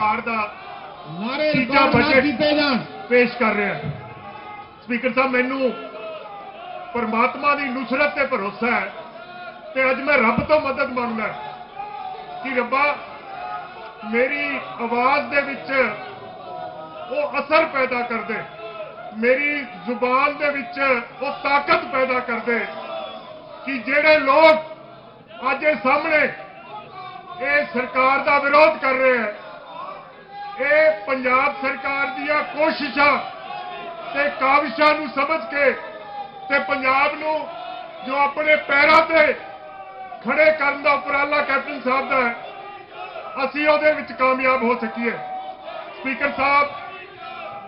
ਸਰਕਾਰ ਦਾ ਨਾਰੇ ਤੀਜਾ ਬਜਟ। ਕੀਤੇ ਜਾਣ ਪੇਸ਼ ਕਰ ਰਿਹਾ ਸਪੀਕਰ ਸਾਹਿਬ ਮੈਨੂੰ ਪਰਮਾਤਮਾ ਦੀ ਨੁਸਰਤ ਤੇ ਭਰੋਸਾ ਹੈ ਤੇ ਅੱਜ ਮੈਂ ਰੱਬ ਤੋਂ ਮਦਦ ਮੰਗਦਾ ਕਿ ਰੱਬਾ ਮੇਰੀ ਆਵਾਜ਼ ਦੇ ਵਿੱਚ ਉਹ ਅਸਰ ਪੈਦਾ ਕਰ ਦੇ ਮੇਰੀ ਜ਼ੁਬਾਨ ਦੇ ਵਿੱਚ ਉਹ ਤਾਕਤ ਪੈਦਾ ਕਰ ਦੇ ਕਿ ਜਿਹੜੇ ਲੋਕ ਅੱਜ ਇਹ ਸਾਹਮਣੇ ਇਹ ਸਰਕਾਰ ਦਾ ਵਿਰੋਧ ਕਰ ਰਹੇ ਹੈ ਇਹ ਪੰਜਾਬ ਸਰਕਾਰ ਦੀਆਂ ਕੋਸ਼ਿਸ਼ਾਂ ਤੇ ਕਾਵਿਸ਼ਾਂ ਨੂੰ ਸਮਝ ਕੇ ਤੇ ਪੰਜਾਬ ਨੂੰ ਜੋ ਆਪਣੇ ਪੈਰਾਂ ਤੇ ਖੜੇ ਕਰਨ ਦਾ ਉਪਰਾਲਾ ਕੈਪਟਨ ਸਾਹਿਬ ਦਾ ਹੈ, ਅਸੀਂ ਉਹਦੇ ਵਿੱਚ ਕਾਮਯਾਬ ਹੋ ਸਕੀਏ। ਸਪੀਕਰ ਸਾਹਿਬ,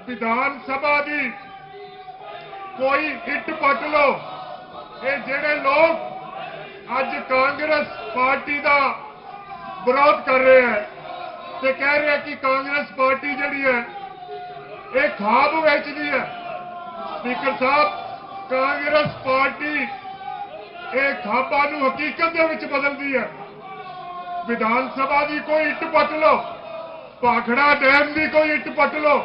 ਵਿਧਾਨ ਸਭਾ ਦੀ ਕੋਈ ਇੱਟ ਪੱਟ ਲੋ ਇਹ ਜਿਹੜੇ ਲੋਕ ਅੱਜ ਕਾਂਗਰਸ ਪਾਰਟੀ ਦਾ ਵਿਰੋਧ ਕਰ ਰਹੇ ਹੈ ਤੇ ਕਹਿ ਰਿਹਾ ਕਿ ਕਾਂਗਰਸ ਪਾਰਟੀ ਜਿਹੜੀ ਹੈ, ਇਹ ਖਾਬ ਵੇਚਦੀ ਹੈ। ਸਪੀਕਰ ਸਾਹਿਬ, ਕਾਂਗਰਸ ਪਾਰਟੀ ਇਹ ਖਾਬਾਂ ਨੂੰ ਹਕੀਕਤ ਦੇ ਵਿੱਚ ਬਦਲਦੀ ਹੈ। ਵਿਧਾਨ ਸਭਾ ਦੀ ਕੋਈ ਇੱਟ ਪੱਟ ਲਓ, ਭਾਖੜਾ ਡੈਮ ਦੀ ਕੋਈ ਇੱਟ ਪੱਟ ਲਓ,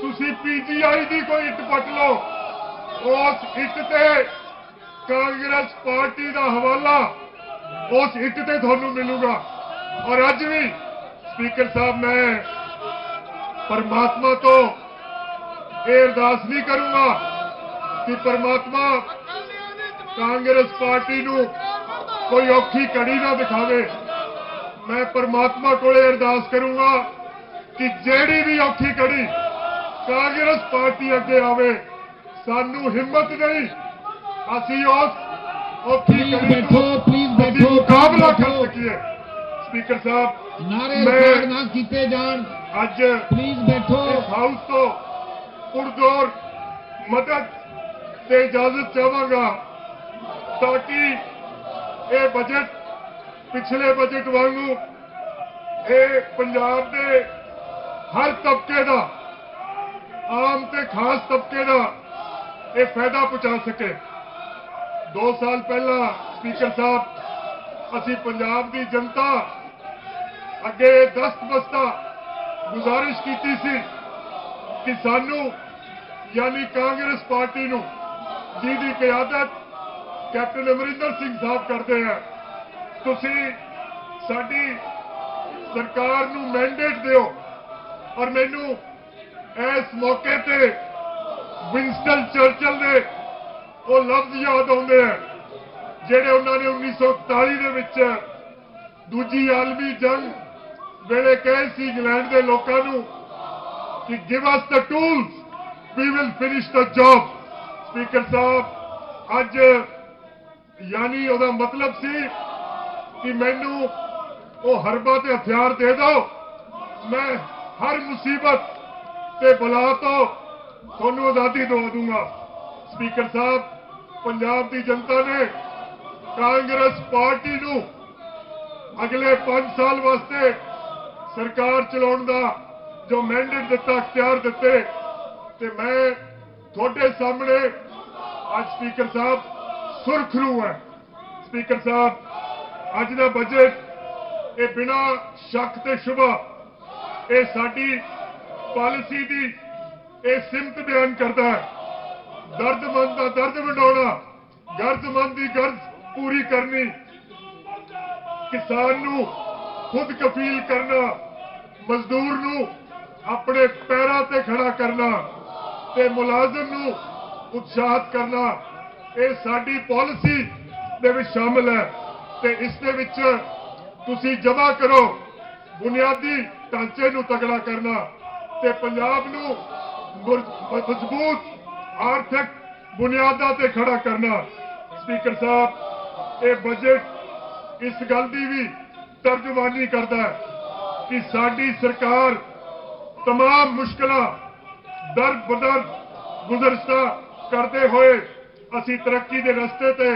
ਤੁਸੀਂ ਪੀਜੀਆਈ ਦੀ ਕੋਈ ਇੱਟ ਪੱਟ ਲਓ, ਉਸ ਇੱਟ ਤੇ ਕਾਂਗਰਸ ਪਾਰਟੀ ਦਾ ਹਵਾਲਾ ਉਸ ਇੱਟ ਤੇ ਤੁਹਾਨੂੰ ਮਿਲੂਗਾ। ਔਰ ਅੱਜ ਵੀ ਸਪੀਕਰ ਸਾਹਿਬ ਮੈਂ ਪਰਮਾਤਮਾ ਤੋਂ ਇਹ ਅਰਦਾਸ ਨਹੀਂ ਕਰੂੰਗਾ ਕਿ ਪਰਮਾਤਮਾ ਕਾਂਗਰਸ ਪਾਰਟੀ ਨੂੰ ਕੋਈ ਔਖੀ ਘੜੀ ਨਾ ਦਿਖਾਵੇ ਮੈਂ ਪਰਮਾਤਮਾ ਕੋਲੇ ਅਰਦਾਸ ਕਰੂੰਗਾ ਕਿ ਜਿਹੜੀ ਵੀ ਔਖੀ ਘੜੀ ਕਾਂਗਰਸ ਪਾਰਟੀ ਅੱਗੇ ਆਵੇ ਸਾਨੂੰ ਹਿੰਮਤ ਨਹੀਂ ਅਸੀਂ ਉਸ ਔਖੀ ਅਸੀਂ ਬੈਠੋ, ਮੁਕਾਬਲਾ ਕਰ। ਸਕੀਏ ਸਪੀਕਰ ਸਾਹਿਬ ਨਾਰੇ ਰਿਕਾਰਡ ਨਾ ਕੀਤੇ ਜਾਣ। ਅੱਜ ਪਲੀਜ਼ ਬੈਠੋ। ਇਸ ਹਾਊਸ ਤੋਂ ਪੁਰਜ਼ੋਰ ਮਦਦ ਤੇ ਇਜਾਜ਼ਤ ਚਾਹਾਂਗਾ ਤਾਂ ਕਿ ਇਹ ਬਜਟ ਪਿਛਲੇ ਬਜਟ ਵਾਂਗੂ ਇਹ ਪੰਜਾਬ ਦੇ ਹਰ ਤਬਕੇ ਦਾ ਆਮ ਤੇ ਖਾਸ ਤਬਕੇ ਦਾ ਇਹ ਫਾਇਦਾ ਪਹੁੰਚਾ ਸਕੇ। 2 ਸਾਲ ਪਹਿਲਾਂ ਸਪੀਕਰ ਸਾਹਿਬ ਅਸੀਂ ਪੰਜਾਬ ਦੀ ਜਨਤਾ ਅੱਗੇ ਦਸਤਬਸਤਾ ਗੁਜ਼ਾਰਿਸ਼ ਕੀਤੀ ਸੀ ਕਿ ਸਾਨੂੰ ਯਾਨੀ ਕਾਂਗਰਸ ਪਾਰਟੀ ਨੂੰ ਜਿਹਦੀ ਕਿਆਦਤ ਕੈਪਟਨ ਅਮਰਿੰਦਰ ਸਿੰਘ ਸਾਹਿਬ ਕਰਦੇ ਆ। ਤੁਸੀਂ ਸਾਡੀ ਸਰਕਾਰ ਨੂੰ ਮੈਂਡੇਟ ਦਿਓ ਔਰ ਮੈਨੂੰ ਇਸ ਮੌਕੇ ਤੇ ਵਿੰਸਟਨ ਚਰਚਲ ਦੇ ਉਹ ਲਫ਼ਜ਼ ਯਾਦ ਆਉਂਦੇ ਆ, ਜਿਹੜੇ ਉਹਨਾਂ ਨੇ 1941 ਦੇ ਵਿੱਚ ਦੂਜੀ ਆਲਮੀ ਜੰਗ ਵੇਲੇ ਕਹੇ ਸੀ ਇੰਗਲੈਂਡ ਦੇ ਲੋਕਾਂ ਨੂੰ ਕਿ give us the tools we will finish the job speaker Sahib, ਅੱਜ ਯਾਨੀ ਉਹਦਾ ਮਤਲਬ ਸੀ ਕਿ ਮੈਨੂੰ ਉਹ ਹਰਬਾ ਤੇ ਹਥਿਆਰ ਦੇ ਦਿਓ, ਮੈਂ ਹਰ ਮੁਸੀਬਤ ਤੇ ਬਲਾ ਤੋਂ ਤੁਹਾਨੂੰ ਆਜ਼ਾਦੀ ਦਵਾ ਦੂੰਗਾ। ਸਪੀਕਰ ਸਾਹਿਬ, ਪੰਜਾਬ ਦੀ ਜਨਤਾ ਨੇ ਕਾਂਗਰਸ ਪਾਰਟੀ ਨੂੰ ਅਗਲੇ 5 ਸਾਲ ਵਾਸਤੇ ਸਰਕਾਰ ਚਲਾਉਣ ਦਾ ਜੋ ਮੈਂਡੇਟ ਦਿੱਤਾ ਅਖਤਿਆਰ ਦਿੱਤੇ, ਤੇ ਮੈਂ ਤੁਹਾਡੇ ਸਾਹਮਣੇ ਅੱਜ ਸਪੀਕਰ ਸਾਹਿਬ ਸੁਰਖਰੂ ਹੈ। ਸਪੀਕਰ ਸਾਹਿਬ, ਅੱਜ ਦਾ ਬਜਟ ਇਹ ਬਿਨਾ ਸ਼ੱਕ ਤੇ ਸ਼ੁਬਾ ਇਹ ਸਾਡੀ ਪਾਲਿਸੀ ਦੀ ਇਹ ਸਿਮਤ ਬਿਆਨ ਕਰਦਾ ਹੈ। ਦਰਦਮੰਦ ਦਾ ਦਰਦ ਵੰਡਾਉਣਾ ਗਰਜ਼ਮੰਦ ਦੀ ਗਰਦ ਪੂਰੀ ਕਰਨੀ, ਕਿਸਾਨ ਨੂੰ ਖੁਦ ਕਫੀਲ ਕਰਨਾ, ਮਜ਼ਦੂਰ ਨੂੰ ਆਪਣੇ ਪੈਰਾਂ ਤੇ ਖੜਾ ਕਰਨਾ ਤੇ ਮੁਲਾਜ਼ਮ ਨੂੰ ਉਤਸ਼ਾਹਤ ਕਰਨਾ, ਇਹ ਸਾਡੀ ਪਾਲਿਸੀ ਦੇ ਵਿੱਚ ਸ਼ਾਮਲ ਹੈ ਤੇ ਇਸ ਦੇ ਵਿੱਚ ਤੁਸੀਂ ਜਮ੍ਹਾਂ ਕਰੋ ਬੁਨਿਆਦੀ ਢਾਂਚੇ ਨੂੰ ਤਗੜਾ ਕਰਨਾ ਤੇ ਪੰਜਾਬ ਨੂੰ ਮਜ਼ਬੂਤ, ਆਰਥਿਕ ਬੁਨਿਆਦਾਂ ਤੇ ਖੜਾ ਕਰਨਾ। ਸਪੀਕਰ ਸਾਹਿਬ, ਇਹ ਬਜਟ ਇਸ ਗੱਲ ਦੀ ਵੀ ਤਰਜਮਾਨੀ ਕਰਦਾ ਹੈ ਕਿ ਸਾਡੀ ਸਰਕਾਰ तमाम ਮੁਸ਼ਕਲਾਂ ਦਰ ਬਦਰ ਗੁਜ਼ਰਸਤਾ ਕਰਦੇ ਹੋਏ ਅਸੀਂ ਤਰੱਕੀ ਦੇ ਰਸਤੇ ਤੇ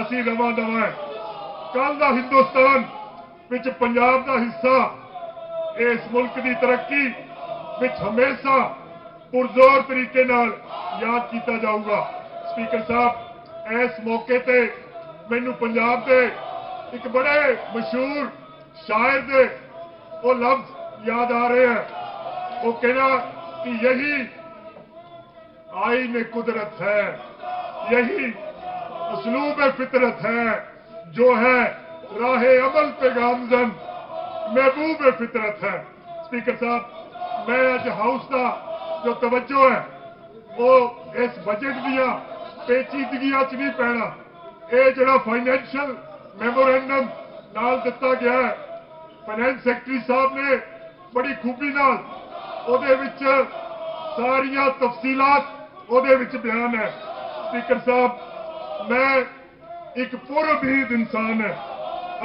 ਅਸੀਂ ਰਵਾਂ ਦਵਾਂ ਹੈ ਕੱਲ ਦਾ ਹਿੰਦੁਸਤਾਨ ਵਿੱਚ ਪੰਜਾਬ ਦਾ ਹਿੱਸਾ ਇਸ ਮੁਲਕ ਦੀ ਤਰੱਕੀ ਵਿੱਚ ਹਮੇਸ਼ਾ ਪੁਰਜ਼ੋਰ ਤਰੀਕੇ ਨਾਲ ਯਾਦ ਕੀਤਾ ਜਾਊਗਾ ਸਪੀਕਰ ਸਾਹਿਬ ਇਸ ਮੌਕੇ ਤੇ ਮੈਨੂੰ ਪੰਜਾਬ ਦੇ ایک بڑے مشہور شاعر دے وہ لفظ یاد آ رہے ہیں۔ وہ کہنا کہ یہی آئین قدرت ہے، یہی اسلوب فطرت ہے جو ہے راہ عمل پہ گامزن، محبوب فطرت ہے۔ سپیکر صاحب، میں اج ہاؤس کا جو توجہ ہے، وہ اس بجٹ دیا پیچیدگیاں چ نہیں پینا۔ یہ جڑا فائنینشل ਮੈਮੋਰੈਂਡਮ ਨਾਲ ਦਿੱਤਾ ਗਿਆ ਹੈ। ਫਾਈਨੈਂਸ ਸੈਕਟਰੀ ਸਾਹਿਬ ਨੇ ਬੜੀ ਖੂਬੀ ਨਾਲ ਉਹਦੇ ਵਿੱਚ ਸਾਰੀਆਂ ਤਫਸੀਲਾਤ ਉਹਦੇ ਵਿੱਚ ਬਿਆਨ ਹੈ। ਸਪੀਕਰ ਸਾਹਿਬ, ਮੈਂ ਇੱਕ ਪੁਰਬੀਦ ਇਨਸਾਨ ਹੈ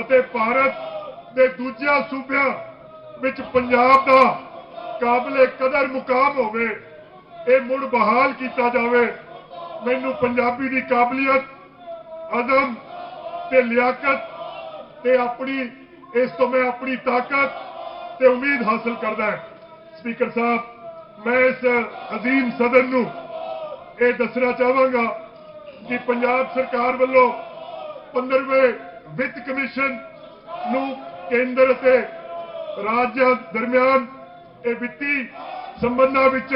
ਅਤੇ ਭਾਰਤ ਦੇ ਦੂਜਿਆਂ ਸੂਬਿਆਂ ਵਿੱਚ ਪੰਜਾਬ ਦਾ ਕਾਬਲੇ ਕਦਰ ਮੁਕਾਮ ਹੋਵੇ, ਇਹ ਮੁੜ ਬਹਾਲ ਕੀਤਾ ਜਾਵੇ, ਮੈਨੂੰ ਪੰਜਾਬੀ ਦੀ ਕਾਬਲੀਅਤ ਅਦਮ ਤੇ ਲਿਆਕਤ ਤੇ ਆਪਣੀ, ਇਸ ਤੋਂ ਮੈਂ ਆਪਣੀ ਤਾਕਤ ਤੇ ਉਮੀਦ ਹਾਸਲ ਕਰਦਾ ਸਪੀਕਰ ਸਾਹਿਬ, ਮੈਂ ਇਸ ਅਜ਼ੀਮ ਸਦਨ ਨੂੰ ਇਹ ਦੱਸਣਾ ਚਾਹਾਂਗਾ ਕਿ ਪੰਜਾਬ ਸਰਕਾਰ ਵੱਲੋਂ 15ਵੇਂ ਵਿੱਤ ਕਮਿਸ਼ਨ ਨੂੰ ਕੇਂਦਰ ਅਤੇ ਰਾਜਾਂ ਦਰਮਿਆਨ ਇਹ ਵਿੱਤੀ ਸੰਬੰਧਾਂ ਵਿੱਚ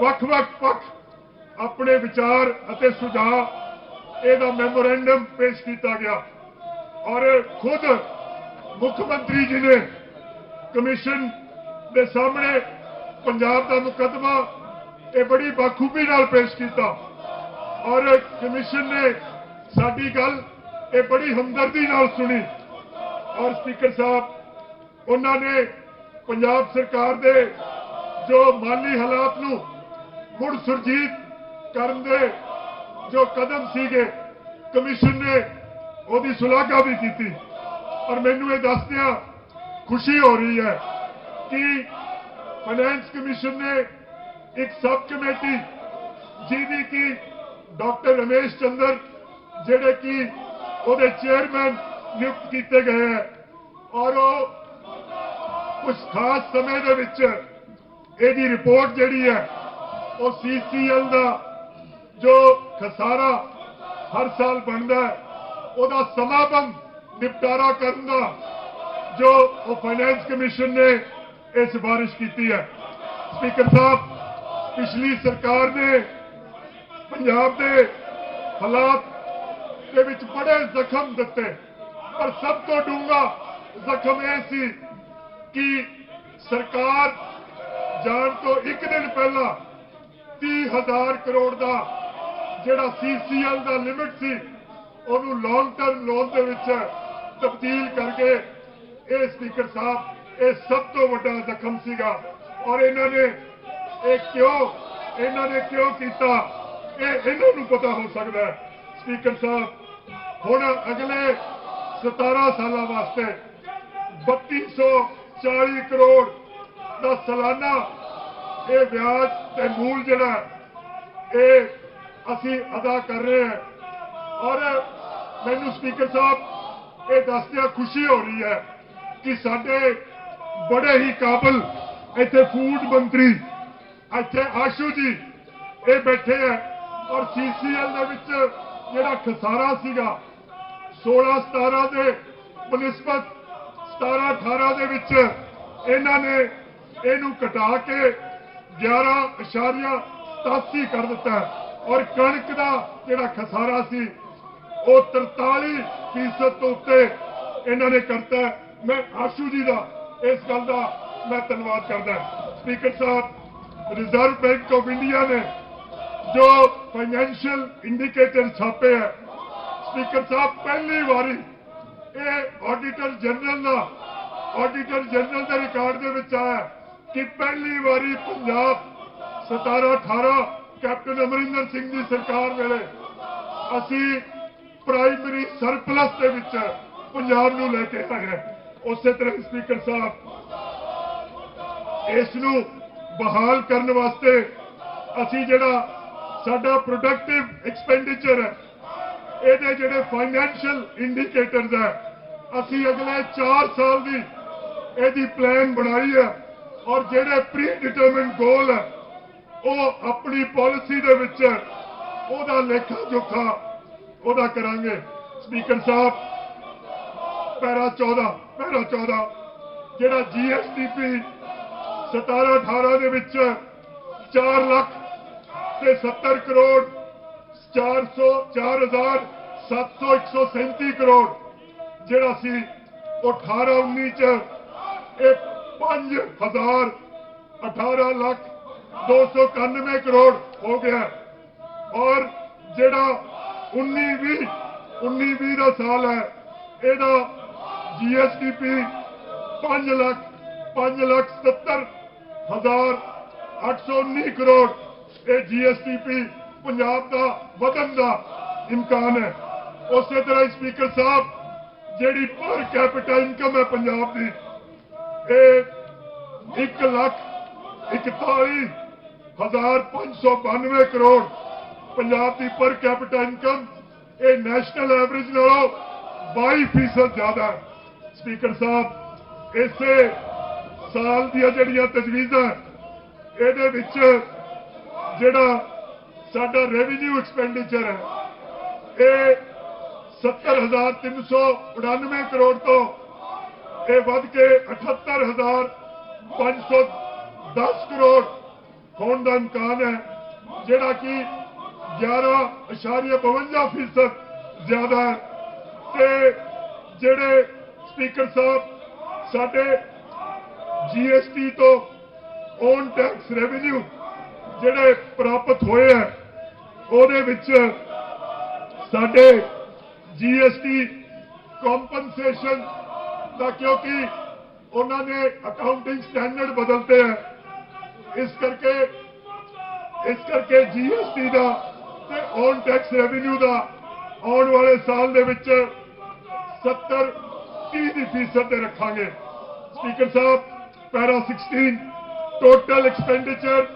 ਵੱਖ-ਵੱਖ ਪੱਖ ਆਪਣੇ ਵਿਚਾਰ ਅਤੇ ਸੁਝਾਅ ਇਹਦਾ ਮੈਮੋਰੈਂਡਮ ਪੇਸ਼ ਕੀਤਾ ਗਿਆ। ਔਰ ਖੁਦ ਮੁੱਖ ਮੰਤਰੀ ਜੀ ਨੇ ਕਮਿਸ਼ਨ ਦੇ ਸਾਹਮਣੇ ਪੰਜਾਬ ਦਾ ਮੁਕੱਦਮਾ ਇਹ ਬੜੀ ਬਾਖੂਬੀ ਨਾਲ ਪੇਸ਼ ਕੀਤਾ। ਔਰ ਕਮਿਸ਼ਨ ਨੇ ਸਾਡੀ ਗੱਲ ਇਹ ਬੜੀ ਹਮਦਰਦੀ ਨਾਲ ਸੁਣੀ। ਔਰ ਸਪੀਕਰ ਸਾਹਿਬ, ਉਹਨਾਂ ਨੇ ਪੰਜਾਬ ਸਰਕਾਰ ਦੇ ਜੋ ਮਾਲੀ ਹਾਲਾਤ ਨੂੰ ਮੁੜ ਸੁਰਜੀਤ ਕਰਨ ਦੇ ਜੋ ਕਦਮ ਸੀਗੇ, ਕਮਿਸ਼ਨ ਨੇ ਉਹਦੀ ਸੁਲਾਘਾ ਵੀ ਕੀਤੀ। ਔਰ ਮੈਨੂੰ ਇਹ ਦੱਸਦਿਆਂ ਖੁਸ਼ੀ ਹੋ ਰਹੀ ਹੈ ਕਿ ਫਾਈਨੈਂਸ ਕਮਿਸ਼ਨ ਨੇ ਇੱਕ ਸਬ ਕਮੇਟੀ ਜਿਹਦੀ ਕਿ ਡਾਕਟਰ ਰਮੇਸ਼ ਚੰਦਰ, ਜਿਹੜੇ ਕਿ ਉਹਦੇ ਚੇਅਰਮੈਨ ਨਿਯੁਕਤ ਕੀਤੇ ਗਏ ਹੈ, ਔਰ ਉਹ ਕੁਝ ਖਾਸ ਸਮੇਂ ਦੇ ਵਿੱਚ ਇਹਦੀ ਰਿਪੋਰਟ ਜਿਹੜੀ ਹੈ, ਉਹ ਸੀਸੀਐਲ ਦਾ ਜੋ ਖਸਾਰਾ ਹਰ ਸਾਲ ਬਣਦਾ ਉਹਦਾ ਸਮਾਪਨ ਨਿਪਟਾਰਾ ਕਰਨ ਦਾ ਜੋ ਉਹ ਫਾਈਨੈਂਸ ਕਮਿਸ਼ਨ ਨੇ ਇਹ ਸਿਫਾਰਿਸ਼ ਕੀਤੀ ਹੈ। ਸਪੀਕਰ ਸਾਹਿਬ, ਪਿਛਲੀ ਸਰਕਾਰ ਨੇ ਪੰਜਾਬ ਦੇ ਹਾਲਾਤ ਦੇ ਵਿੱਚ ਬੜੇ ਜ਼ਖਮ ਦਿੱਤੇ। ਪਰ ਸਭ ਤੋਂ ਡੂੰਘਾ ਜ਼ਖਮ ਇਹ ਸੀ ਕਿ ਸਰਕਾਰ ਜਾਣ ਤੋਂ ਇੱਕ ਦਿਨ ਪਹਿਲਾਂ 30000 ਕਰੋੜ ਦਾ ਜਿਹੜਾ ਸੀਸੀਐਲ ਦਾ ਲਿਮਿਟ ਸੀ, ਉਹਨੂੰ ਲੌਂਗ ਟਰਮ ਲੋਨ ਦੇ ਵਿੱਚ ਤਬਦੀਲ ਕਰਕੇ ਇਹ ਸਪੀਕਰ ਸਾਹਿਬ, ਇਹ ਸਭ ਤੋਂ ਵੱਡਾ ਜ਼ਖਮ ਸੀਗਾ। ਔਰ ਇਹਨਾਂ ਨੇ ਇਹ ਕਿਉਂ, ਇਹਨਾਂ ਨੇ ਕਿਉਂ ਕੀਤਾ, ਇਹ ਇਹਨਾਂ ਨੂੰ ਪਤਾ ਹੋ ਸਕਦਾ ਸਪੀਕਰ ਸਾਹਿਬ, ਹੁਣ ਅਗਲੇ 17 ਸਾਲਾਂ ਵਾਸਤੇ 3240 ਕਰੋੜ ਦਾ ਸਾਲਾਨਾ ਇਹ ਵਿਆਜ ਤੇ ਮੂਲ ਜਿਹੜਾ ਇਹ ਅਸੀਂ ਅਦਾ ਕਰ ਰਹੇ ਹਾਂ। ਔਰ ਮੈਨੂੰ ਸਪੀਕਰ ਸਾਹਿਬ, ਇਹ ਦੱਸਦਿਆਂ ਖੁਸ਼ੀ ਹੋ ਰਹੀ ਹੈ ਕਿ ਸਾਡੇ ਬੜੇ ਹੀ ਕਾਬਲ ਇੱਥੇ ਫੂਡ ਮੰਤਰੀ, ਇੱਥੇ ਆਸ਼ੂ ਜੀ, ਇਹ ਬੈਠੇ ਹੈ। ਔਰ ਸੀਸੀਐਲ ਦੇ ਵਿੱਚ ਜਿਹੜਾ ਖਸਾਰਾ ਸੀਗਾ 16 17 ਦੇ ਬਨਿਸਬਤ 17 18 ਦੇ ਵਿੱਚ ਇਹਨਾਂ ਨੇ ਇਹਨੂੰ ਘਟਾ ਕੇ 11.87 ਕਰ ਦਿੱਤਾ ਔਰ ਕਣਕ ਦਾ ਜਿਹੜਾ ਖਸਾਰਾ ਸੀ, ਉਹ 43 ਫੀਸਦ ਤੋਂ ਉੱਤੇ ਇਹਨਾਂ ਨੇ ਕਰਤਾ ਮੈਂ ਆਸ਼ੂ ਜੀ ਦਾ ਇਸ ਗੱਲ ਦਾ ਮੈਂ ਧੰਨਵਾਦ ਕਰਦਾ speaker Sahib reserve bank of India ਨੇ ਜੋ ਫਾਈਨੈਂਸ਼ੀਅਲ ਇੰਡੀਕੇਟਰ ਛਾਪੇ ਹੈ, ਸਪੀਕਰ ਸਾਹਿਬ, ਪਹਿਲੀ ਵਾਰੀ ਇਹ ਆਡੀਟਰ ਜਨਰਲ ਦਾ ਆਡੀਟਰ ਜਨਰਲ ਦੇ ਰਿਕਾਰਡ ਦੇ ਵਿੱਚ ਆਇਆ ਕਿ ਪਹਿਲੀ ਵਾਰੀ ਪੰਜਾਬ 17 18 ਕੈਪਟਨ ਅਮਰਿੰਦਰ ਸਿੰਘ ਦੀ ਸਰਕਾਰ ਵੇਲੇ ਅਸੀਂ ਪ੍ਰਾਇਮਰੀ ਸਰਪਲਸ ਦੇ ਵਿੱਚ ਪੰਜਾਬ ਨੂੰ ਲੈ ਕੇ ਆਏ ਉਸੇ ਤਰ੍ਹਾਂ ਸਪੀਕਰ ਸਾਹਿਬ, ਇਸ ਨੂੰ ਬਹਾਲ ਕਰਨ ਵਾਸਤੇ ਅਸੀਂ ਜਿਹੜਾ ਸਾਡਾ ਪ੍ਰੋਡਕਟਿਵ ਐਕਸਪੈਂਡੀਚਰ ਹੈ, ਇਹਦੇ ਜਿਹੜੇ ਫਾਈਨੈਂਸ਼ੀਅਲ ਇੰਡੀਕੇਟਰਸ ਹੈ, ਅਸੀਂ ਅਗਲੇ 4 ਸਾਲ ਦੀ ਇਹਦੀ ਪਲਾਨ ਬਣਾਈ ਹੈ ਔਰ ਜਿਹੜੇ ਪ੍ਰੀ ਡਿਟਰਮਿਨਡ ਗੋਲ ਹੈ ਉਹ ਆਪਣੀ ਪਾਲਿਸੀ ਦੇ ਵਿੱਚ ਉਹਦਾ ਲੇਖਾ ਜੋਖਾ ਉਹਦਾ ਕਰਾਂਗੇ। ਸਪੀਕਰ ਸਾਹਿਬ, ਪੈਰਾ 14 ਪੈਰਾ 14 ਜਿਹੜਾ ਜੀਐਸਟੀਪੀ 17 18 ਦੇ ਵਿੱਚ 4 ਲੱਖ ਤੇ 70 ਕਰੋੜ 400 4737 ਕਰੋੜ, ਜਿਹੜਾ ਸੀ ਉਹ 18 19 ਚ ਇਹ 5000 18 ਲੱਖ 291 ਕਰੋੜ ਹੋ ਗਿਆ ਔਰ ਜਿਹੜਾ 19 20 19 20 ਦਾ ਸਾਲ ਹੈ ਇਹਦਾ ਜੀਐਸਟੀਪੀ 5 ਲੱਖ 5 ਲੱਖ 70 ਹਜ਼ਾਰ 819 ਕਰੋੜ ਇਹ ਜੀਐਸਟੀਪੀ ਪੰਜਾਬ ਦਾ ਵਧਣ ਦਾ ਇਮਕਾਨ ਹੈ ਉਸੇ ਤਰ੍ਹਾਂ ਸਪੀਕਰ ਸਾਹਿਬ ਜਿਹੜੀ ਪਰ ਕੈਪੀਟਲ ਇਨਕਮ ਹੈ ਪੰਜਾਬ ਦੀ ਇਹ 1 ਲੱਖ 41 ਹਜ਼ਾਰ 592 ਕਰੋੜ ਪੰਜਾਬ ਦੀ ਪਰ ਕੈਪੀਟਲ ਇਨਕਮ, ਇਹ ਨੈਸ਼ਨਲ ਐਵਰੇਜ ਨਾਲੋਂ 22% ਜ਼ਿਆਦਾ ਹੈ। ਸਪੀਕਰ ਸਾਹਿਬ, ਇਸੇ ਸਾਲ ਦੀਆਂ ਜਿਹੜੀਆਂ ਤਜਵੀਜ਼ਾਂ ਇਹਦੇ ਵਿੱਚ ਜਿਹੜਾ ਸਾਡਾ ਰੈਵਨਿਊ ਐਕਸਪੈਂਡੀਚਰ ਹੈ, ਇਹ 70399 ਕਰੋੜ ਤੋਂ ਇਹ ਵੱਧ ਕੇ 78510 ਕਰੋੜ ਹੋਣ ਦਾ ਇਮਕਾਨ ਹੈ ਜਿਹੜਾ ਕਿ 11.52 ਫੀਸਦ ਜ਼ਿਆਦਾ ਹੈ। ਤੇ ਜਿਹੜੇ ਸਪੀਕਰ ਸਾਹਿਬ ਸਾਡੇ ਜੀਐਸਟੀ ਤੋਂ ਔਨ ਟੈਕਸ ਰੈਵਨਿਊ ਜਿਹੜੇ ਪ੍ਰਾਪਤ ਹੋਏ ਹੈ, ਉਹਦੇ ਵਿੱਚ ਸਾਡੇ ਜੀਐਸਟੀ ਕੰਪਨਸੇਸ਼ਨ ਦਾ ਕਿਉਂਕਿ ਉਹਨਾਂ ਨੇ ਅਕਾਊਂਟਿੰਗ ਸਟੈਂਡਰਡ ਬਦਲਤੇ ਹੈ। ਇਸ ਕਰਕੇ ਇਸ ਕਰਕੇ ਜੀਐਸਟੀ ਦਾ ਤੇ ਔਨ ਟੈਕਸ ਰੈਵਨਿਊ ਦਾ ਆਉਣ ਵਾਲੇ ਸਾਲ ਦੇ ਵਿੱਚ 70 30 ਦੀ ਫੀਸਦ ਤੇ ਰੱਖਾਂਗੇ। ਸਪੀਕਰ ਸਾਹਿਬ, ਪੈਰਾ 16 ਟੋਟਲ ਐਕਸਪੈਂਡੀਚਰ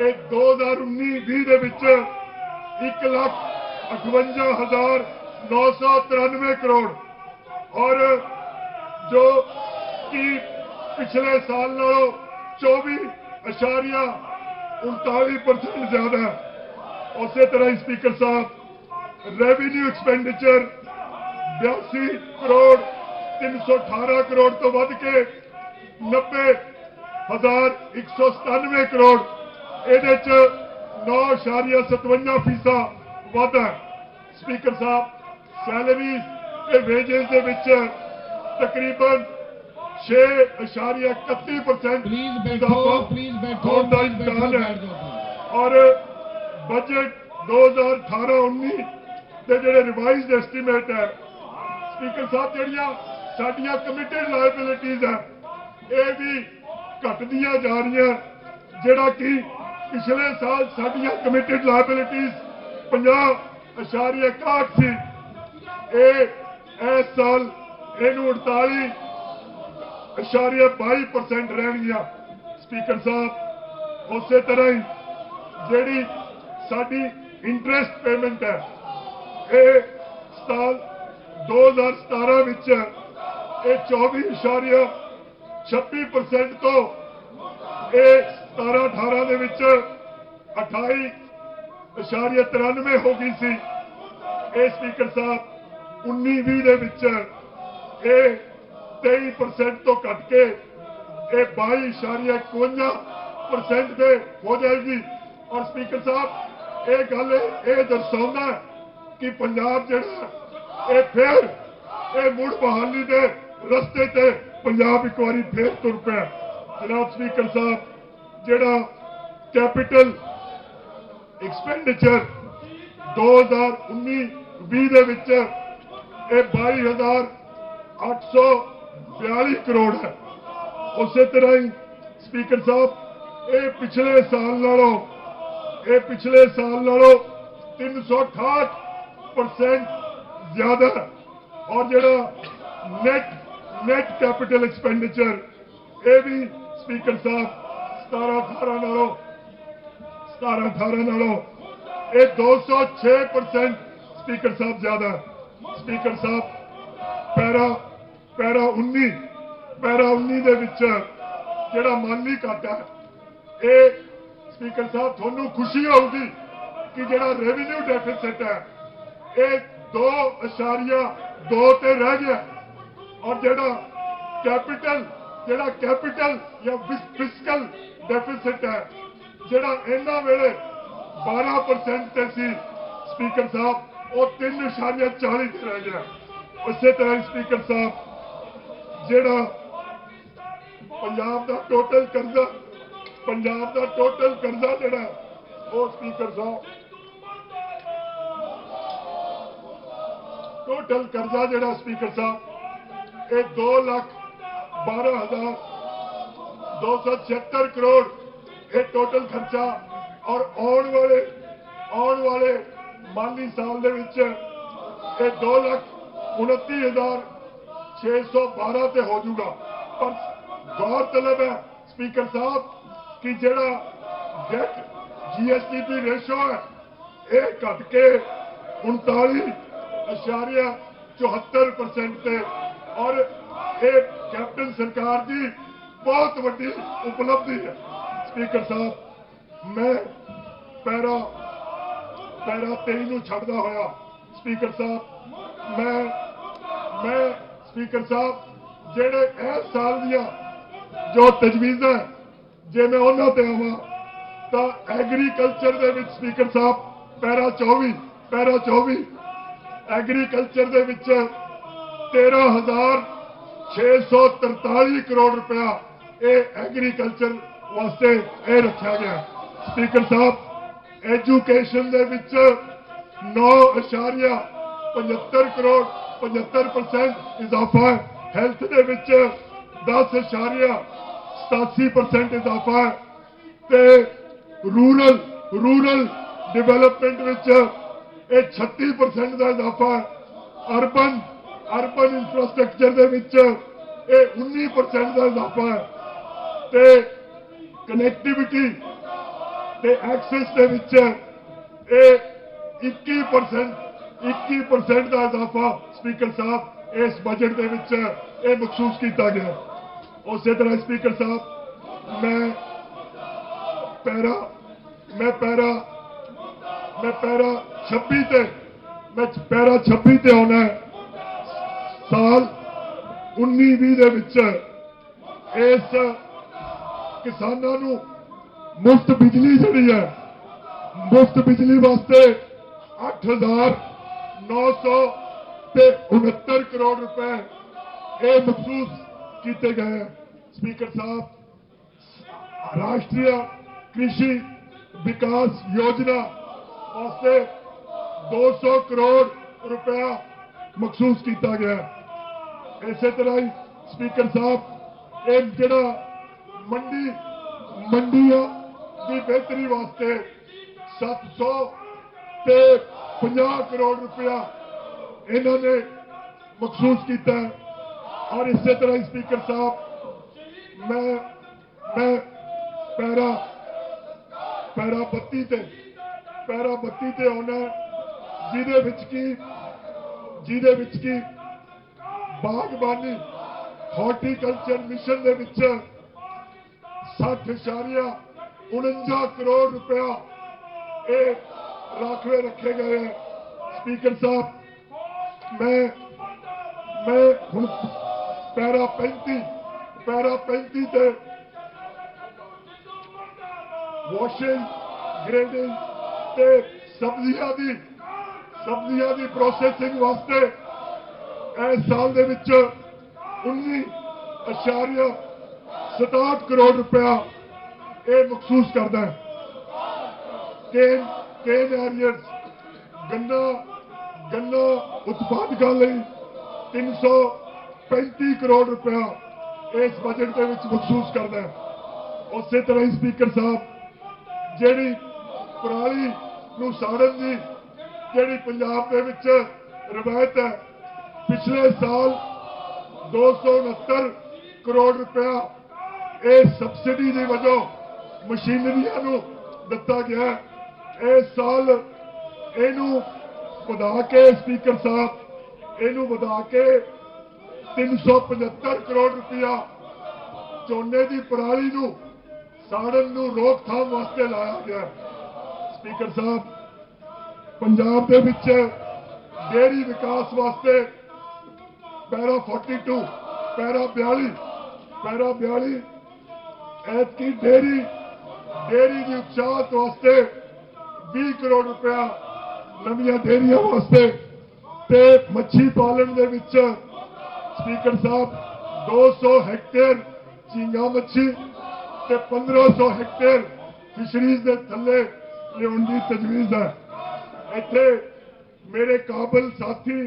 ਇਹ 2019-20 ਦੇ ਵਿੱਚ 1 ਲੱਖ 58993 ਕਰੋੜ। ਔਰ ਜੋ ਕਿ ਪਿਛਲੇ ਸਾਲ ਨਾਲੋਂ اشاریہ انتالی پرسینٹ زیادہ ہے۔ اسی طرح اسپیکر صاحب ریونیو ایکسپینڈیچر بیاسی کروڑ تین سو اٹھارہ کروڑ تو ود کے نبے ہزار ایک سو ستانوے کروڑ۔ یہ نو اشاریہ ستوجا فیصد وادا سپیکر صاحب، سیلریز کے ویجز کے تقریباً 6.31% ਪਲੀਜ਼ ਬੈਠੋ ਪਲੀਜ਼ ਬੈਠੋ ਹੋਣ ਦਾ ਇਮਕਾਨ ਹੈ। ਔਰ ਬਜਟ 2018-19 ਦੇ ਜਿਹੜੇ ਰਿਵਾਈਜ਼ਡ ਐਸਟੀਮੇਟ ਹੈ ਸਪੀਕਰ ਸਾਹਿਬ ਜਿਹੜੀਆਂ ਸਾਡੀਆਂ ਕਮਿਟਡ ਲਾਇਬਿਲਿਟੀਜ਼ ਹੈ ਇਹ ਵੀ ਘਟਦੀਆਂ ਜਾ ਰਹੀਆਂ। ਜਿਹੜਾ ਕਿ ਪਿਛਲੇ ਸਾਲ ਸਾਡੀਆਂ ਕਮਿਟਡ ਲਾਇਬਿਲਿਟੀਜ਼ 50.61 ਸੀ ਇਹ ਇਸ ਸਾਲ ਇਹਨੂੰ 48 ਇਸ਼ਾਰੀਆ 22% ਰਹਿਣਗੀਆਂ। ਸਪੀਕਰ ਸਾਹਿਬ, ਉਸੇ ਤਰ੍ਹਾਂ ਹੀ ਜਿਹੜੀ ਸਾਡੀ ਇੰਟਰਸਟ ਪੇਮੈਂਟ ਹੈ, ਇਹ ਸਾਲ 2017 ਵਿੱਚ ਇਹ 24 ਇਸ਼ਾਰੀਆ 26% ਤੋਂ ਇਹ 17 18 ਦੇ ਵਿੱਚ 28 ਇਸ਼ਾਰੀਆ 93 ਹੋ ਗਈ ਸੀ। ਇਹ ਸਪੀਕਰ ਸਾਹਿਬ 19 20 ਦੇ ਵਿੱਚ ਇਹ 23% ਤੋਂ ਘਟ ਕੇ ਇਹ 22.51% ਤੇ ਹੋ ਜਾਏਗੀ। ਔਰ ਸਪੀਕਰ ਸਾਹਿਬ, ਇਹ ਗੱਲ ਇਹ ਦਰਸਾਉਂਦਾ ਕਿ ਪੰਜਾਬ ਜਿਹੜਾ ਇਹ ਫਿਰ ਇਹ ਮੁੜ ਬਹਾਲੀ ਦੇ ਰਸਤੇ ਤੇ ਪੰਜਾਬ ਇੱਕ ਵਾਰੀ ਫੇਰ ਤੁਰ ਪਿਆ ਜਨਾਬ ਸਪੀਕਰ ਸਾਹਿਬ, ਜਿਹੜਾ ਕੈਪੀਟਲ ਐਕਸਪੈਂਡੀਚਰ 2019-20 ਦੇ ਵਿੱਚ ਇਹ 22842 ਕਰੋੜ ਹੈ। ਉਸੇ ਤਰ੍ਹਾਂ ਹੀ ਸਪੀਕਰ ਸਾਹਿਬ, ਇਹ ਪਿਛਲੇ ਸਾਲ ਨਾਲੋਂ, ਇਹ ਪਿਛਲੇ ਸਾਲ ਨਾਲੋਂ 368% ਜ਼ਿਆਦਾ ਔਰ ਜਿਹੜਾ ਨੈਟ ਨੈਟ ਕੈਪੀਟਲ ਐਕਸਪੈਂਡੀਚਰ ਇਹ ਵੀ ਸਪੀਕਰ ਸਾਹਿਬ 17 18 ਨਾਲੋਂ 17 18 ਨਾਲੋਂ, ਇਹ 206% ਸਪੀਕਰ ਸਾਹਿਬ ਜ਼ਿਆਦਾ ਸਪੀਕਰ ਸਾਹਿਬ, ਪੈਰਾ ਪੈਰਾ 19 ਪੈਰਾ 19 ਦੇ ਵਿੱਚ ਜਿਹੜਾ ਮਾਲੀ ਘਾਟਾ ਹੈ ਇਹ ਸਪੀਕਰ ਸਾਹਿਬ ਤੁਹਾਨੂੰ ਖੁਸ਼ੀ ਹੋਊਗੀ ਕਿ ਜਿਹੜਾ ਰੈਵਨਿਊ ਡੈਫਿਸਿਟ ਹੈ, ਇਹ 2.2 ਤੇ ਰਹਿ ਗਿਆ ਔਰ ਜਿਹੜਾ ਕੈਪੀਟਲ ਜਿਹੜਾ ਕੈਪੀਟਲ ਜਾਂ ਫਿਸਕਲ ਡੈਫਿਸਿਟ ਹੈ, ਜਿਹੜਾ ਇਹਨਾਂ ਵੇਲੇ 12% ਤੇ ਸੀ ਸਪੀਕਰ ਸਾਹਿਬ, ਉਹ 3.40 ਤੇ ਰਹਿ ਗਿਆ ਉਸੇ ਤਰ੍ਹਾਂ ਸਪੀਕਰ ਸਾਹਿਬ ਜਿਹੜਾ ਪੰਜਾਬ ਦਾ ਟੋਟਲ ਕਰਜ਼ਾ, ਪੰਜਾਬ ਦਾ ਟੋਟਲ ਕਰਜ਼ਾ ਜਿਹੜਾ ਉਹ ਸਪੀਕਰ ਸਾਹਿਬ ਟੋਟਲ ਕਰਜ਼ਾ ਜਿਹੜਾ ਸਪੀਕਰ ਸਾਹਿਬ, ਇਹ 2 ਲੱਖ 12 ਹਜ਼ਾਰ 276 ਕਰੋੜ ਇਹ ਟੋਟਲ ਖਰਚਾ ਔਰ ਆਉਣ ਵਾਲੇ ਆਉਣ ਵਾਲੇ ਮਾਲੀ ਸਾਲ ਦੇ ਵਿੱਚ ਇਹ 2 ਲੱਖ 29 ਹਜ਼ਾਰ 612 ਤੇ ਹੋ ਜਾਊਗਾ। ਪਰ ਗੌਰਤਲਬ ਹੈ ਸਪੀਕਰ ਸਾਹਿਬ, ਕਿ ਜਿਹੜਾ ਡੈਟ ਜੀਐਸਟੀਪੀ ਰੇਸ਼ੋ ਹੈ, ਇਹ ਘਟ ਕੇ 39.74% ਤੇ ਔਰ ਇਹ ਕੈਪਟਨ ਸਰਕਾਰ ਦੀ ਬਹੁਤ ਵੱਡੀ ਉਪਲਬਧੀ ਹੈ। ਸਪੀਕਰ ਸਾਹਿਬ, ਮੈਂ ਪੈਰਾ ਪੈਰਾ 23 ਨੂੰ ਛੱਡਦਾ ਹੋਇਆ। ਸਪੀਕਰ ਸਾਹਿਬ, ਮੈਂ ਮੈਂ ਸਪੀਕਰ ਸਾਹਿਬ, ਜਿਹੜੇ ਇਸ ਸਾਲ ਦੀਆਂ ਜੋ ਤਜਵੀਜ਼ਾਂ ਜੇ ਮੈਂ ਉਹਨਾਂ ਤੇ ਆਵਾਂ, ਤਾਂ ਐਗਰੀਕਲਚਰ ਦੇ ਵਿੱਚ ਸਪੀਕਰ ਸਾਹਿਬ, ਪੈਰਾ 24 ਪੈਰਾ 24 ਐਗਰੀਕਲਚਰ ਦੇ ਵਿੱਚ 13643 ਕਰੋੜ ਰੁਪਇਆ ਇਹ ਐਗਰੀਕਲਚਰ ਵਾਸਤੇ ਇਹ ਰੱਖਿਆ ਗਿਆ। ਸਪੀਕਰ ਸਾਹਿਬ ਐਜੂਕੇਸ਼ਨ ਦੇ ਵਿੱਚ 9.75 ਕਰੋੜ 75% ਇਜ਼ਾਫਾ ਹੈਲਥ ਦੇ ਵਿੱਚ 10.87% ਇਜ਼ਾਫਾ ਹੈ ਤੇ ਰੂਰਲ ਰੂਰਲ ਡਿਵੈਲਪਮੈਂਟ ਵਿੱਚ ਇਹ 36% ਦਾ ਇਜ਼ਾਫਾ ਅਰਬਨ ਅਰਬਨ ਇਨਫਰਾਸਟ੍ਰਕਚਰ ਦੇ ਵਿੱਚ ਇਹ 19% ਦਾ ਇਜ਼ਾਫਾ ਹੈ ਤੇ ਕਨੈਕਟੀਵਿਟੀ ਤੇ ਐਕਸੈਸ ਦੇ ਵਿੱਚ ਇਹ 21% 21% ਦਾ ਇਜ਼ਾਫਾ ਸਪੀਕਰ ਸਾਹਿਬ ਇਸ ਬਜਟ ਦੇ ਵਿੱਚ ਇਹ ਮਖਸੂਸ ਕੀਤਾ ਗਿਆ। ਉਸੇ ਤਰ੍ਹਾਂ ਸਪੀਕਰ ਸਾਹਿਬ, ਮੈਂ ਪੈਰਾ ਮੈਂ ਪੈਰਾ ਮੈਂ ਪੈਰਾ 26 ਤੇ, ਮੈਂ ਪੈਰਾ 26 ਤੇ ਆਉਣਾ ਸਾਲ 19 20 ਦੇ ਵਿੱਚ ਇਸ ਕਿਸਾਨਾਂ ਨੂੰ ਮੁਫਤ ਬਿਜਲੀ ਜਿਹੜੀ ਹੈ, ਮੁਫਤ ਬਿਜਲੀ ਵਾਸਤੇ 8900 ਤੇ 69 ਕਰੋੜ ਰੁਪਏ ਇਹ ਮਖਸੂਸ ਕੀਤੇ ਗਏ ਹੈ ਸਪੀਕਰ ਸਾਹਿਬ ਰਾਸ਼ਟਰੀ ਕ੍ਰਿਸ਼ੀ ਵਿਕਾਸ ਯੋਜਨਾ ਵਾਸਤੇ 200 ਕਰੋੜ ਰੁਪਇਆ ਮਖਸੂਸ ਕੀਤਾ ਗਿਆ ਹੈ। ਇਸੇ ਤਰ੍ਹਾਂ ਹੀ ਸਪੀਕਰ ਸਾਹਿਬ ਇਹ ਜਿਹੜਾ ਮੰਡੀ ਮੰਡੀਆਂ ਦੀ ਬਿਹਤਰੀ ਵਾਸਤੇ 700 ਤੇ 50 ਕਰੋੜ ਰੁਪਇਆ ਇਹਨਾਂ ਨੇ ਮਖਸੂਸ ਕੀਤਾ ਹੈ ਔਰ ਇਸੇ ਤਰ੍ਹਾਂ ਹੀ ਸਪੀਕਰ ਸਾਹਿਬ ਮੈਂ ਮੈਂ ਪੈਰਾ ਪੈਰਾ 32 ਤੇ ਪੈਰਾ 32 ਤੇ ਆਉਣਾ ਹੈ, ਜਿਹਦੇ ਵਿੱਚ ਕੀ ਜਿਹਦੇ ਵਿੱਚ ਕੀ ਬਾਗਬਾਨੀ ਹਾਰਟੀਕਲਚਰ ਮਿਸ਼ਨ ਦੇ ਵਿੱਚ 60.49 ਕਰੋੜ ਰੁਪਇਆ ਇਹ ਰਾਖਵੇ ਰੱਖੇ ਗਏ ਹੈ ਸਪੀਕਰ ਸਾਹਿਬ, ਮੈਂ ਮੈਂ ਹੁਣ ਪੈਰਾ 35 ਪੈਰਾ 35 ਤੇ ਵਾਸ਼ਿੰਗ ਗ੍ਰੇਡਿੰਗ ਤੇ ਸਬਜ਼ੀਆਂ ਦੀ ਸਬਜ਼ੀਆਂ ਦੀ ਪ੍ਰੋਸੈਸਿੰਗ ਵਾਸਤੇ ਇਸ ਸਾਲ ਦੇ ਵਿੱਚ 19.67 ਕਰੋੜ ਰੁਪਇਆ ਇਹ ਮਖਸੂਸ ਕਰਦਾ ਹੈ। ਕੇਨ ਕੇਨ ਐਰੀਅਰਸ ਗੰਨਾ ਗੰਨਾ ਉਤਪਾਦਕਾਂ ਲਈ 335 ਕਰੋੜ ਰੁਪਇਆ ਇਸ ਬਜਟ ਦੇ ਵਿੱਚ ਮਖਸੂਸ ਕਰਦਾ ਹੈ ਉਸੇ ਤਰ੍ਹਾਂ ਹੀ ਸਪੀਕਰ ਸਾਹਿਬ, ਜਿਹੜੀ ਪਰਾਲੀ ਨੂੰ ਸਾੜਨ ਦੀ ਜਿਹੜੀ ਪੰਜਾਬ ਦੇ ਵਿੱਚ ਰਵਾਇਤ ਹੈ, ਪਿਛਲੇ ਸਾਲ 269 ਕਰੋੜ ਰੁਪਇਆ ਇਹ ਸਬਸਿਡੀ ਦੀ ਵਜੋਂ ਮਸ਼ੀਨਰੀਆਂ ਨੂੰ ਦਿੱਤਾ ਗਿਆ ਹੈ। ਇਸ ਸਾਲ ਇਹਨੂੰ ਵਧਾ ਕੇ ਸਪੀਕਰ ਸਾਹਿਬ, ਇਹਨੂੰ ਵਧਾ ਕੇ 375 ਕਰੋੜ ਰੁਪਇਆ ਝੋਨੇ ਦੀ ਪਰਾਲੀ ਨੂੰ ਸਾੜਨ ਨੂੰ ਰੋਕਥਾਮ ਵਾਸਤੇ ਲਾਇਆ ਗਿਆ ਸਪੀਕਰ ਸਾਹਿਬ, ਪੰਜਾਬ ਦੇ ਵਿੱਚ ਡੇਅਰੀ ਵਿਕਾਸ ਵਾਸਤੇ ਪੈਰਾ 42 ਪੈਰਾ 42 ਪੈਰਾ 42 ਐਤਕੀ ਡੇਰੀ ਡੇਰੀ ਦੀ ਉਤਸ਼ਾਹਤ ਵਾਸਤੇ 20 ਕਰੋੜ ਰੁਪਇਆ ਨਵੀਆਂ ਡੇਰੀਆਂ ਵਾਸਤੇ ਤੇ ਮੱਛੀ ਪਾਲਣ ਦੇ ਵਿੱਚ ਸਪੀਕਰ ਸਾਹਿਬ 200 ਹੈਕਟੇਅਰ ਝੀਂਗਾ ਮੱਛੀ ਤੇ 1500 ਹੈਕਟੇਅਰ ਫਿਸ਼ਰੀਜ਼ ਦੇ ਥੱਲੇ ਲਿਆਉਣ ਦੀ ਤਜਵੀਜ਼ ਹੈ। ਇੱਥੇ ਮੇਰੇ ਕਾਬਲ ਸਾਥੀ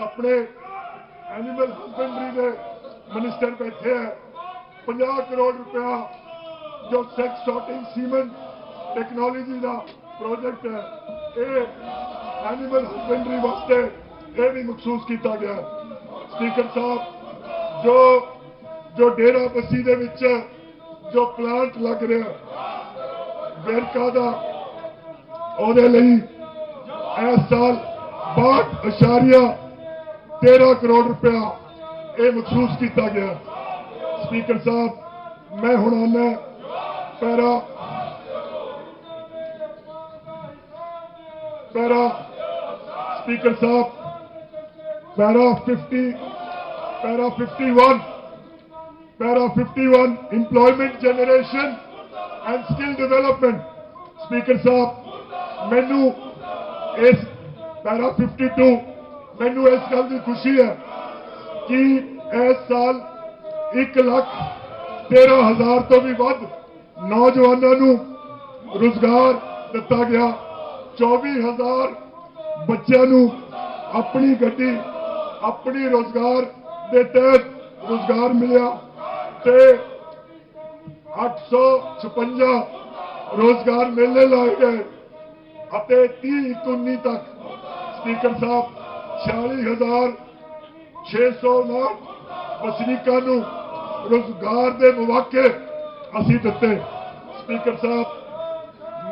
ਆਪਣੇ ਐਨੀਮਲ ਹਸਬੈਂਡਰੀ ਦੇ ਮਿਨਿਸਟਰ ਬੈਠੇ ਹੈ। 50 ਕਰੋੜ ਰੁਪਇਆ ਜੋ ਸੈਕਸ ਸੌਰਟਿੰਗ ਸੀਮਨ ਟੈਕਨੋਲੋਜੀ ਦਾ ਪ੍ਰੋਜੈਕਟ ਹੈ। ਇਹ ਐਨੀਮਲ ਹਸਬੈਂਡਰੀ ਵਾਸਤੇ ਇਹ ਵੀ ਮਖਸੂਸ ਕੀਤਾ ਗਿਆ। ਸਪੀਕਰ ਸਾਹਿਬ, ਜੋ ਜੋ ਡੇਰਾ ਬੱਸੀ ਦੇ ਵਿੱਚ ਜੋ ਪਲਾਂਟ ਲੱਗ ਰਿਹਾ, ਵੇਰਕਾ ਦਾ, ਉਹਦੇ ਲਈ ਇਸ ਸਾਲ 62 13 ਕਰੋੜ ਰੁਪਇਆ ਇਹ ਮਖਸੂਸ ਕੀਤਾ ਗਿਆ। ਸਪੀਕਰ ਸਾਹਿਬ, ਮੈਂ ਹੁਣ ਆਨਾ, para para speaker Sahib para 50 para 51 para 51 employment generation and skill development speaker Sahib ਮੈਨੂੰ ਇਸ ਪੈਰਾ 52 ਮੈਨੂੰ ਇਸ ਗੱਲ ਦੀ ਖੁਸ਼ੀ ਹੈ ਕਿ ਇਸ ਸਾਲ 1 ਲੱਖ 13 ਹਜ਼ਾਰ ਤੋਂ ਵੀ ਵੱਧ ਨੌਜਵਾਨਾਂ ਨੂੰ ਰੁਜ਼ਗਾਰ ਦਿੱਤਾ ਗਿਆ 24 ਹਜ਼ਾਰ ਬੱਚਿਆਂ ਨੂੰ ਆਪਣੀ ਗੱਡੀ, ਆਪਣੀ ਰੋਜ਼ਗਾਰ ਦੇ ਤਹਿਤ ਰੋਜ਼ਗਾਰ ਮਿਲਿਆ ਤੇ 856 ਰੋਜ਼ਗਾਰ ਮੇਲੇ ਲਾਏ ਗਏ ਅਤੇ 30 19 ਤੱਕ ਸਪੀਕਰ ਸਾਹਿਬ 46600 ਨਾਲ ਵਸਨੀਕਾਂ ਨੂੰ ਰੋਜ਼ਗਾਰ ਦੇ ਮੌਕੇ ਅਸੀਂ ਦਿੱਤੇ। ਸਪੀਕਰ ਸਾਹਿਬ,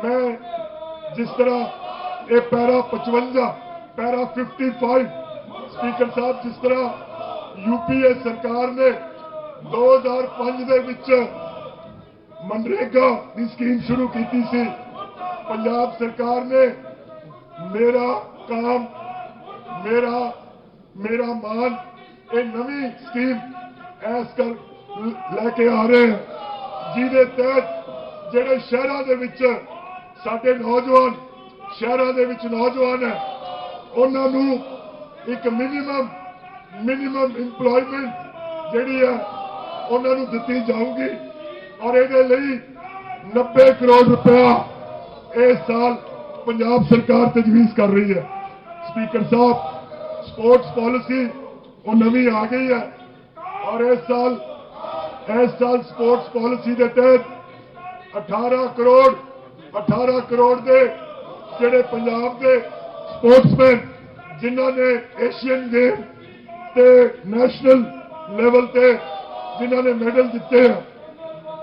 ਮੈਂ ਜਿਸ ਤਰ੍ਹਾਂ ਇਹ ਪੈਰਾ 55 ਪੈਰਾ 55 ਸਪੀਕਰ ਸਾਹਿਬ, ਜਿਸ ਤਰ੍ਹਾਂ ਯੂਪੀਏ ਸਰਕਾਰ ਨੇ 2005 ਦੇ ਵਿੱਚ ਮਨਰੇਗਾ ਦੀ ਸਕੀਮ ਸ਼ੁਰੂ ਕੀਤੀ ਸੀ। ਪੰਜਾਬ ਸਰਕਾਰ ਨੇ ਮੇਰਾ ਕੰਮ, ਮੇਰਾ ਮੇਰਾ ਮਾਨ, ਇਹ ਨਵੀਂ ਸਕੀਮ ਐਸ ਕਰ ਲੈ ਕੇ ਆ ਰਹੇ ਹਾਂ। ਜਿਹਦੇ ਤਹਿਤ ਜਿਹੜੇ ਸ਼ਹਿਰਾਂ ਦੇ ਵਿੱਚ ਸਾਡੇ ਨੌਜਵਾਨ ਸ਼ਹਿਰਾਂ ਦੇ ਵਿੱਚ ਨੌਜਵਾਨ ਹੈ। ਉਹਨਾਂ ਨੂੰ ਇੱਕ ਮਿਨੀਮਮ ਮਿਨੀਮਮ EMPLOYMENT ਜਿਹੜੀ ਹੈ, ਉਹਨਾਂ ਨੂੰ ਦਿੱਤੀ ਜਾਊਗੀ ਔਰ ਇਹਦੇ ਲਈ 90 ਕਰੋੜ ਰੁਪਇਆ ਇਸ ਸਾਲ ਪੰਜਾਬ ਸਰਕਾਰ ਤਜਵੀਜ਼ ਕਰ ਰਹੀ ਹੈ। ਸਪੀਕਰ ਸਾਹਿਬ ਸਪੋਰਟਸ ਪਾਲਿਸੀ ਉਹ ਨਵੀਂ ਆ ਗਈ ਹੈ ਔਰ ਇਸ ਸਾਲ ਇਸ ਸਾਲ ਸਪੋਰਟਸ ਪਾਲਿਸੀ ਦੇ ਤਹਿਤ 18 ਕਰੋੜ 18 ਕਰੋੜ ਦੇ ਜਿਹੜੇ ਪੰਜਾਬ ਦੇ ਸਪੋਰਟਸਮੈਨ ਜਿਨ੍ਹਾਂ ਨੇ ਏਸ਼ੀਅਨ ਗੇਮ ਤੇ ਨੈਸ਼ਨਲ ਲੈਵਲ ਤੇ ਜਿਨ੍ਹਾਂ ਨੇ ਮੈਡਲ ਜਿੱਤੇ ਆ,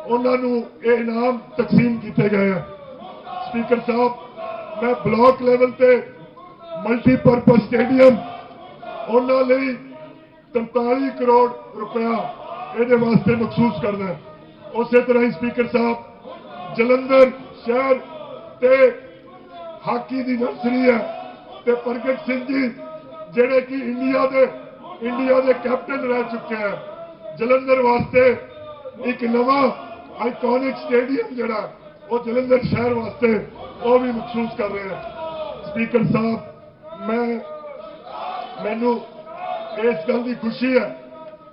ਉਹਨਾਂ ਨੂੰ ਇਹ ਇਨਾਮ ਤਕਸੀਮ ਕੀਤੇ ਗਏ ਆ। ਸਪੀਕਰ ਸਾਹਿਬ, ਮੈਂ ਬਲਾਕ ਲੈਵਲ ਤੇ ਮਲਟੀਪਰਪਸ ਸਟੇਡੀਅਮ ਉਹਨਾਂ ਲਈ 43 ਕਰੋੜ ਰੁਪਇਆ ਇਹਦੇ ਵਾਸਤੇ ਮਖਸੂਸ ਕਰਦਾ। ਉਸੇ ਤਰ੍ਹਾਂ ਹੀ ਸਪੀਕਰ ਸਾਹਿਬ, ਜਲੰਧਰ ਸ਼ਹਿਰ ਤੇ ਹਾਕੀ ਦੀ ਨਰਸਰੀ ਹੈ ਤੇ ਪ੍ਰਗਟ ਸਿੰਘ ਜੀ, ਜਿਹੜੇ ਕਿ ਇੰਡੀਆ ਦੇ ਇੰਡੀਆ ਦੇ ਕੈਪਟਨ ਰਹਿ ਚੁੱਕੇ ਹੈ। ਜਲੰਧਰ ਵਾਸਤੇ ਇੱਕ ਨਵਾਂ ਆਈਕੋਨਿਕ ਸਟੇਡੀਅਮ ਜਿਹੜਾ, ਉਹ ਜਲੰਧਰ ਸ਼ਹਿਰ ਵਾਸਤੇ ਉਹ ਵੀ ਮਖਸੂਸ ਕਰ ਰਹੇ ਹੈ। ਸਪੀਕਰ ਸਾਹਿਬ, ਮੈਂ, ਮੈਨੂੰ ਇਸ ਗੱਲ ਦੀ ਖੁਸ਼ੀ ਹੈ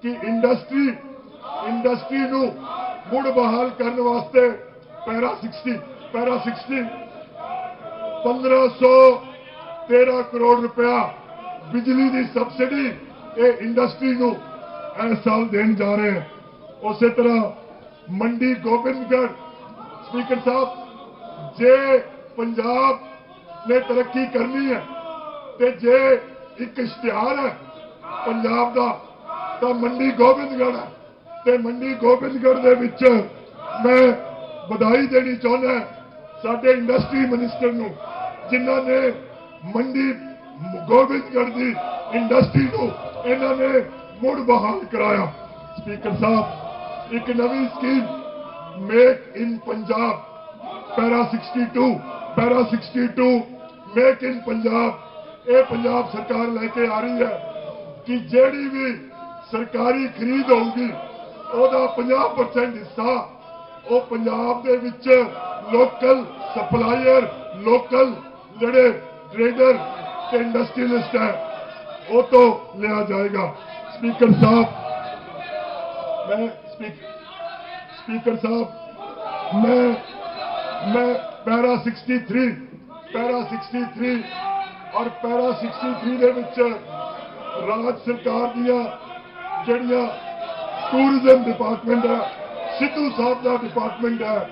ਕਿ ਇੰਡਸਟਰੀ ਇੰਡਸਟਰੀ ਨੂੰ ਮੁੜ ਬਹਾਲ ਕਰਨ ਵਾਸਤੇ ਪੈਰਾ 60 ਪੈਰਾ 60 1513 ਕਰੋੜ ਰੁਪਇਆ ਬਿਜਲੀ ਦੀ ਸਬਸਿਡੀ ਇਹ ਇੰਡਸਟਰੀ ਨੂੰ ਇਸ ਸਾਲ ਦੇਣ ਜਾ ਰਹੇ ਹਾਂ। ਉਸੇ ਤਰ੍ਹਾਂ ਮੰਡੀ ਗੋਬਿੰਦਗੜ੍ਹ ਸਪੀਕਰ ਸਾਹਿਬ, ਜੇ ਪੰਜਾਬ ਨੇ ਤਰੱਕੀ ਕਰਨੀ ਹੈ ਤੇ ਜੇ ਇੱਕ ਇਸ਼ਤਿਹਾਰ ਹੈ ਪੰਜਾਬ ਦਾ, ਤਾਂ ਮੰਡੀ ਗੋਬਿੰਦਗੜ੍ਹ ਹੈ। ਤੇ ਮੰਡੀ ਗੋਬਿੰਦਗੜ੍ਹ ਦੇ ਵਿੱਚ ਮੈਂ ਵਧਾਈ ਦੇਣੀ ਚਾਹੁੰਦਾ ਸਾਡੇ ਇੰਡਸਟਰੀ ਮਿਨਿਸਟਰ ਨੂੰ, ਜਿਨ੍ਹਾਂ ਨੇ ਮੰਡੀ ਗੋਬਿੰਦਗੜ੍ਹ ਦੀ ਇੰਡਸਟਰੀ ਨੂੰ ਇਹਨਾਂ ਨੇ ਮੁੜ ਬਹਾਲ ਕਰਾਇਆ। ਸਪੀਕਰ ਸਾਹਿਬ, ਇੱਕ ਨਵੀਂ scheme make in Punjab para 62 para 62 make in Punjab ਇਹ ਪੰਜਾਬ ਸਰਕਾਰ ਲੈ ਕੇ ਆ ਰਹੀ ਹੈ ਕਿ ਜਿਹੜੀ ਵੀ ਸਰਕਾਰੀ ਖਰੀਦ ਹੋਊਗੀ, ਉਹਦਾ 50% ਹਿੱਸਾ ਉਹ ਪੰਜਾਬ ਦੇ ਵਿੱਚ ਲੋਕਲ ਸਪਲਾਈਅਰ ਲੋਕਲ ਜਿਹੜੇ ਟ੍ਰੇਡਰ ਤੇ ਇੰਡਸਟਰੀਅਲਿਸਟ ਹੈ, ਉਹ ਤੋਂ ਲਿਆ ਜਾਏਗਾ। ਸਪੀਕਰ ਸਾਹਿਬ, ਮੈਂ ਸਪੀਕਰ ਸਾਹਿਬ, ਮੈਂ ਮੈਂ ਪੈਰਾ 63 ਪੈਰਾ 63 ਔਰ ਪੈਰਾ 63 ਦੇ ਵਿੱਚ ਰਾਜ ਸਰਕਾਰ ਦੀਆਂ ਜਿਹੜੀਆਂ ਟੂਰਿਜ਼ਮ ਡਿਪਾਰਟਮੈਂਟ ਹੈ ਸਿੱਧੂ ਸਾਹਿਬ ਦਾ ਡਿਪਾਰਟਮੈਂਟ ਹੈ।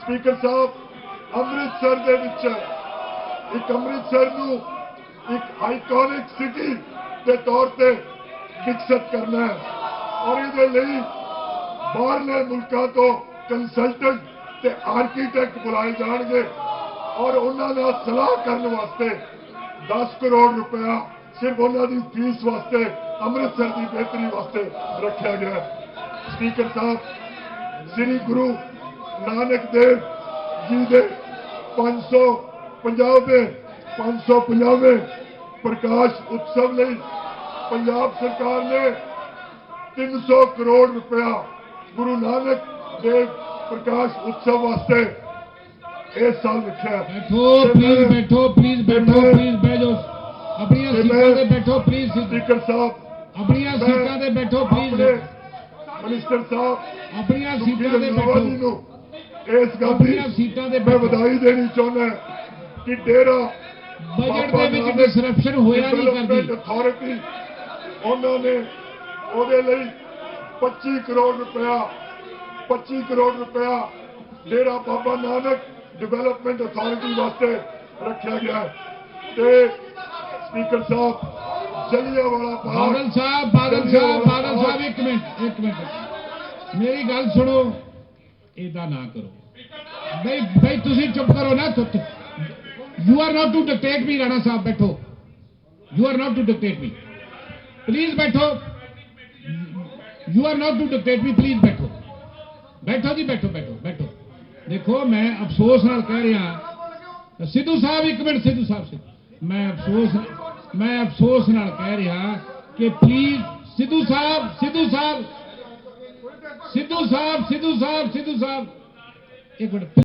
ਸਪੀਕਰ ਸਾਹਿਬ, ਅੰਮ੍ਰਿਤਸਰ ਦੇ ਵਿੱਚ ਇੱਕ ਅੰਮ੍ਰਿਤਸਰ ਨੂੰ ਇੱਕ ਆਈਕੋਨਿਕ ਸਿਟੀ ਦੇ ਤੌਰ ਤੇ ਵਿਕਸਿਤ ਕਰਨਾ ਹੈ। ਔਰ ਇਹਦੇ ਲਈ ਬਾਹਰਲੇ ਮੁਲਕਾਂ ਤੋਂ ਕੰਸਲਟੈਂਟ ਤੇ ਆਰਕੀਟੈਕਟ ਬੁਲਾਏ ਜਾਣਗੇ। ਔਰ ਉਹਨਾਂ ਦਾ ਸਲਾਹ ਕਰਨ ਵਾਸਤੇ 10 ਕਰੋੜ ਰੁਪਇਆ ਸਿਰਫ ਉਹਨਾਂ ਦੀ ਫੀਸ ਵਾਸਤੇ ਅੰਮ੍ਰਿਤਸਰ ਦੀ ਬਿਹਤਰੀ ਵਾਸਤੇ ਰੱਖਿਆ ਗਿਆ ਸਪੀਕਰ ਸਾਹਿਬ ਸ੍ਰੀ ਗੁਰੂ ਨਾਨਕ ਦੇਵ ਜੀ ਦੇ 550 ਦੇ 550ਵੇਂ ਪ੍ਰਕਾਸ਼ ਉਤਸਵ ਲਈ ਪੰਜਾਬ ਸਰਕਾਰ ਨੇ 300 ਕਰੋੜ ਰੁਪਇਆ ਗੁਰੂ ਨਾਨਕ ਦੇਵ ਪ੍ਰਕਾਸ਼ ਉਤਸਵ ਵਾਸਤੇ ਇਸ ਸਾਲ ਰੱਖਿਆ। ਬੈਠੋ ਪਲੀਜ਼ ਬੈਠੋ ਪਲੀਜ਼ ਬੈਠੋ ਪਲੀਜ਼ ਜਾਓ। ਆਪਣੀਆਂ ਸੀਟਾਂ ਤੇ ਬੈਠੋ ਪਲੀਜ਼ ਸਪੀਕਰ ਸਾਹਿਬ ਆਪਣੀਆਂ ਸੀਟਾਂ ਤੇ ਬੈਠੋ ਪਲੀਜ਼ ਮਿਨਿਸਟਰ ਸਾਹਿਬ ਆਪਣੀਆਂ ਸੀਟਾਂ ਤੇ ਬੈਠੋ। ਇਸ ਗੱਲ ਦੀ ਸੀਟਾਂ ਤੇ ਮੈਂ ਵਧਾਈ ਦੇਣੀ ਚਾਹੁੰਦਾ ਕਿ ਡੇਰਾ ਬਜਟ ਦੇ ਵਿੱਚ ਡਿਸਰਪਸ਼ਨ ਹੋਇਆ ਨਹੀਂ ਕਰਦੀ। ਅਥਾਰਟੀ ਉਹਨਾਂ ਨੇ ਉਹਦੇ ਲਈ 25 ਕਰੋੜ ਰੁਪਇਆ 25 ਕਰੋੜ ਰੁਪਇਆ ਡੇਰਾ ਬਾਬਾ ਨਾਨਕ ਡਿਵੈਲਪਮੈਂਟ ਅਥਾਰਟੀ ਵਾਸਤੇ ਰੱਖਿਆ ਗਿਆ। ਤੇ ਸਪੀਕਰ ਸਾਹਿਬ ਜਲਿਆਂਵਾਲਾ ਬਾਗ ਬਾਦਲ ਸਾਹਿਬ ਬਾਦਲ ਸਾਹਿਬ ਬਾਦਲ ਸਾਹਿਬ ਇੱਕ ਮਿੰਟ ਇੱਕ ਮਿੰਟ। ਮੇਰੀ ਗੱਲ ਸੁਣੋ। ਏਦਾਂ ਨਾ ਕਰੋ। ਬਈ ਬਈ ਤੁਸੀਂ ਚੁੱਪ ਕਰੋ ਨਾ you are not to dictate me Rana Sahib ਬੈਠੋ। You are not to dictate me please ਬੈਠੋ। You are not to dictate me please ਬੈਠੋ। ਬੈਠੋ ਜੀ ਬੈਠੋ ਬੈਠੋ ਬੈਠੋ। ਦੇਖੋ ਮੈਂ ਅਫਸੋਸ ਨਾਲ ਕਹਿ ਰਿਹਾ। ਸਿੱਧੂ ਸਾਹਿਬ ਇੱਕ ਮਿੰਟ ਸਿੱਧੂ ਸਾਹਿਬ ਸਿੱਧੂ। ਮੈਂ ਅਫਸੋਸ ਮੈਂ ਅਫਸੋਸ ਨਾਲ ਕਹਿ ਰਿਹਾ ਕਿ ਪਲੀਜ਼ ਸਿੱਧੂ ਸਾਹਿਬ ਸਿੱਧੂ ਸਾਹਿਬ। ਸਿੱਧੂ ਸਾਹਿਬ ਸਿੱਧੂ ਸਾਹਿਬ ਸਿੱਧੂ ਸਾਹਿਬ। ਇੱਕ ਮਿੰਟ।